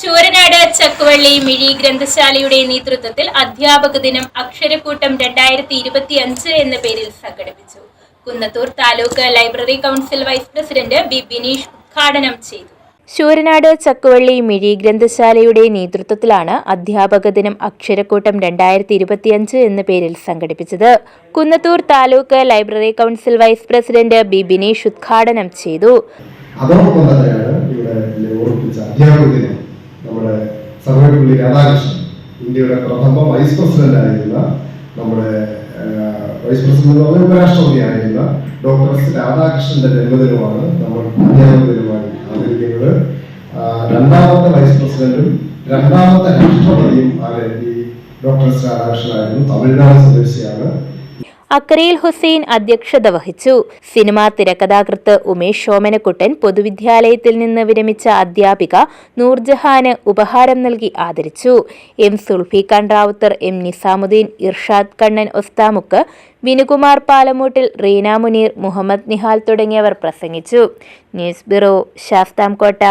ശൂരനാട് ചക്കുവള്ളി മിഴി ഗ്രന്ഥശാലയുടെ നേതൃത്വത്തിൽ അധ്യാപക ദിനം അക്ഷരക്കൂട്ടം രണ്ടായിരത്തി ഇരുപത്തി അഞ്ച് എന്ന പേരിൽ സംഘടിപ്പിച്ചു. Kunnathur taluk library council vice president B Bineesh ഉദ്ഘാടനം ചെയ്തു. ശൂരനാട് ചക്കുവള്ളി മിഴി ഗ്രന്ഥശാലയുടെ നേതൃത്വത്തിലാണ് അധ്യാപക ദിനം അക്ഷരക്കൂട്ടം രണ്ടായിരത്തി ഇരുപത്തിയഞ്ച് എന്ന പേരിൽ സംഘടിപ്പിച്ചത്. Kunnathur taluk library council vice president B Bineesh ഉദ്ഘാടനം ചെയ്തു. അതോടൊപ്പം തന്നെയാണ് ഇവിടെ ഓർപ്പിച്ച അധ്യാപക ദിനം നമ്മുടെ സർവേപ്പള്ളി രാധാകൃഷ്ണൻ ഇന്ത്യയുടെ പ്രഥമ വൈസ് പ്രസിഡന്റ് ആയിരുന്ന നമ്മുടെ വൈസ് പ്രസിഡന്റ് എന്ന് പറഞ്ഞാൽ ഉപരാഷ്ട്രപതി ആയിരുന്ന ഡോക്ടർ എസ് രാധാകൃഷ്ണന്റെ ജന്മദിനമാണ് നമ്മൾ അധ്യാപക ദിനമായി ആചരിക്കുന്നത്. ആ, രണ്ടാമത്തെ വൈസ് പ്രസിഡന്റും രണ്ടാമത്തെ രാഷ്ട്രപതിയും ആണ് ഡോക്ടർ എസ് രാധാകൃഷ്ണനായിരുന്നു. തമിഴ്നാട് സ്വദേശിയാണ്. അക്കരയിൽ ഹുസൈൻ അധ്യക്ഷത വഹിച്ചു. സിനിമാ തിരക്കഥാകൃത്ത് ഉമേഷ് ശോമനക്കുട്ടൻ പൊതുവിദ്യാലയത്തിൽ നിന്ന് വിരമിച്ച അധ്യാപിക നൂർജഹാന് ഉപഹാരം നൽകി ആദരിച്ചു. എം സുൽഫിഖാൻ റാവുത്തർ എം നിസാമുദ്ദീൻ ഇർഷാദ് കണ്ണൻ ഒസ്താമുക്ക് വിനുകുമാർ പാലമൂട്ടിൽ റീന മുനീർ മുഹമ്മദ് നിഹാൽ തുടങ്ങിയവർ പ്രസംഗിച്ചു. News bureau Sasthamkotta.